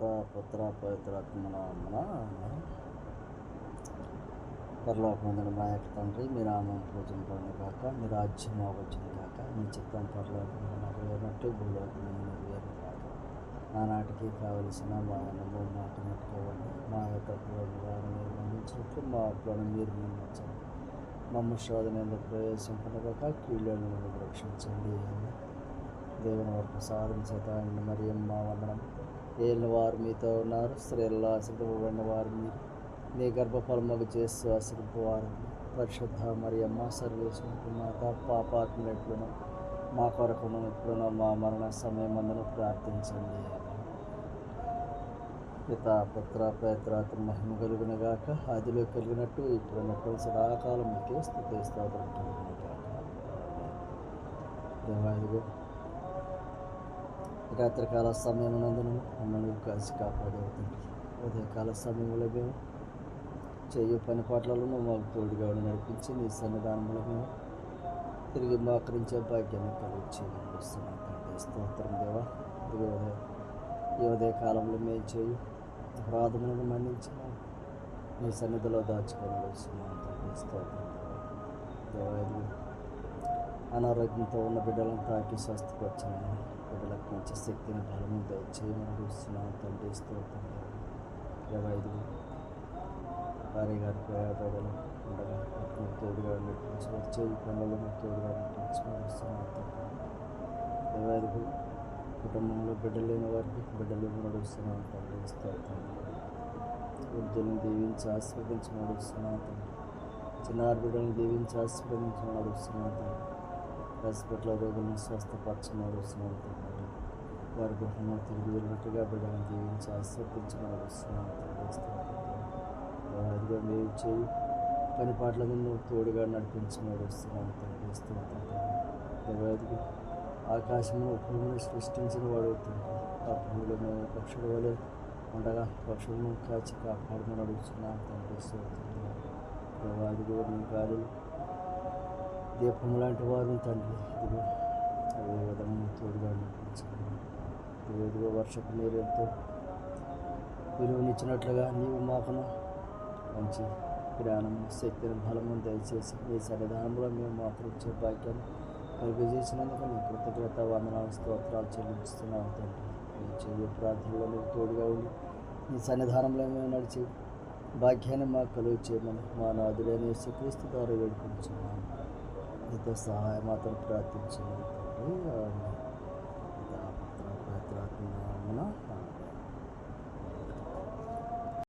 పిత పుత్ర పవిత్రాత్మనామన పరలోకమందున మా యొక్క తండ్రి మీ నామం పూజింపబడిన కాక మీ రాజ్యం వచ్చింది కాక మీ చిత్తం పరలోకం నెరవేరినట్టు భూలోకం నెరవేరు కాక ఆనాటికి కావలసిన మా అనుభవం మాకు మా యొక్క వారిని మీరు మా అప్పులను మీరు నిర్మించండి మమ్మ శోధన ఎందుకు కీళ్ళను రక్షించండి. దేవుని వరకు సాధన చేత మరి మా వందనం. ఏళ్ళ వారు మీతో ఉన్నారు. స్త్రీల్లో ఆశ్రదింపబడిన వారు మీరు. నీ గర్భఫలముకు చేస్తూ ఆశ్రదింపవారు పరిశుద్ధ మరి అమ్మ సర్వేశ్వరికి మాత పాపాత్మలెట్లను మా కొరకును ఎప్పుడునో మా మరణ సమయం ప్రార్థించండి. పిత పుత్ర పేత్రాత మహిమ కలిగిన గాక. ఆదిలో కలిగినట్టు ఇప్పుడు నప్పుడు సదాకాలం మీకే స్థితి స్తోత్రం దేవాదిగో రాత్రికాల సమయమునందును మమ్మల్ని కాసి కాపాడవుతుంది ఉదయకాల సమయంలో మేము చేయు పని పాటలలో మాకు తోడుగా నడిపించి నీ సన్నిధానంలో మేము తిరిగి మోకరించే భాగ్యాన్ని కలిగించి స్తోత్రం దేవా. ఇదిగో ఈ ఉదయ కాలంలో మేము చేయు అపరాధములను మన్నించిన నీ సన్నిధిలో దాచుకొని వస్తున్నాం తండ్రి స్తోత్రం దేవా. అనారోగ్యంతో ఉన్న బిడ్డలను తాకి స్వస్థపరచండి. బిడ్డలకు మంచి శక్తిని బలము దయచేయమని చూస్తున్నాం తండ్రి స్తోత్రం. ఇరవై ఐదు. భార్య గారి ప్రయాణాలు ఉండగా మీకు తోడుగా నటించి వచ్చే ఈ పనులలో మీకు తోడుగా నటించి నడుస్తున్నాను తండ్రి ఇరవై ఐదు. కుటుంబంలో బిడ్డలు లేని వారికి బిడ్డలు నడుస్తున్నాను తండ్రి స్తోత్రం. వృద్ధులను దీవించి ఆశీర్వదించి నడుస్తున్నాను తండ్రి చిన్నారి బిడ్డలను దీవించి ఆశీర్వదించి నడుస్తున్నాను తండ్రి హాస్పిటల్ రోగులను స్వస్థపరచమని వస్తున్నాను తండ్రి వారి గృహంలో తిరిగి వెళ్ళినట్టుగా బిడ్డలను దీవించి ఆశీర్వదించమని వస్తున్నాను తండ్రి అదిగా చేయి. పని పాటలను నువ్వు తోడుగా నడిపించమని వస్తున్నాను తండ్రి స్తోత్రం ఆకాశంలో భూమిని సృష్టించిన వాడు తండ్రి ఆ భూమిలో మేము పక్షుల వలె ఉండగా పక్షులను కాచి కాపాడమని అడుగుతున్నాను తండ్రి. స్తోత్రం అదిగో నీ గాలి దీపం లాంటి వారు తండ్రి ఇదిగో అదే విధంగా తోడుగా నడిపించండి ఇదిగో వర్షపు నీరు ఎంతో విలువనిచ్చినట్లుగా నీవు మాకును మంచి జ్ఞానం శక్తిని బలము దయచేసి మీ సన్నిధానంలో మేము మాత్రం ఇచ్చే భాగ్యాన్ని కలిగజేసినందుకు మీ కృతజ్ఞత వందనాలు స్తోత్రాలు చెల్లిస్తున్నాం తండ్రి. మీ చెయ్యి ప్రార్థనలో మీకు తోడుగా ఉండి మీ సన్నిధానంలో మేము నడిచి భాగ్యాన్ని మాకు కలుగు చేయమని మా నాదులైన శ్రీక్రీస్తు ద్వారా వేడుకుంటున్నాము నీతో సహాయం మాత్రం ప్రార్థించండి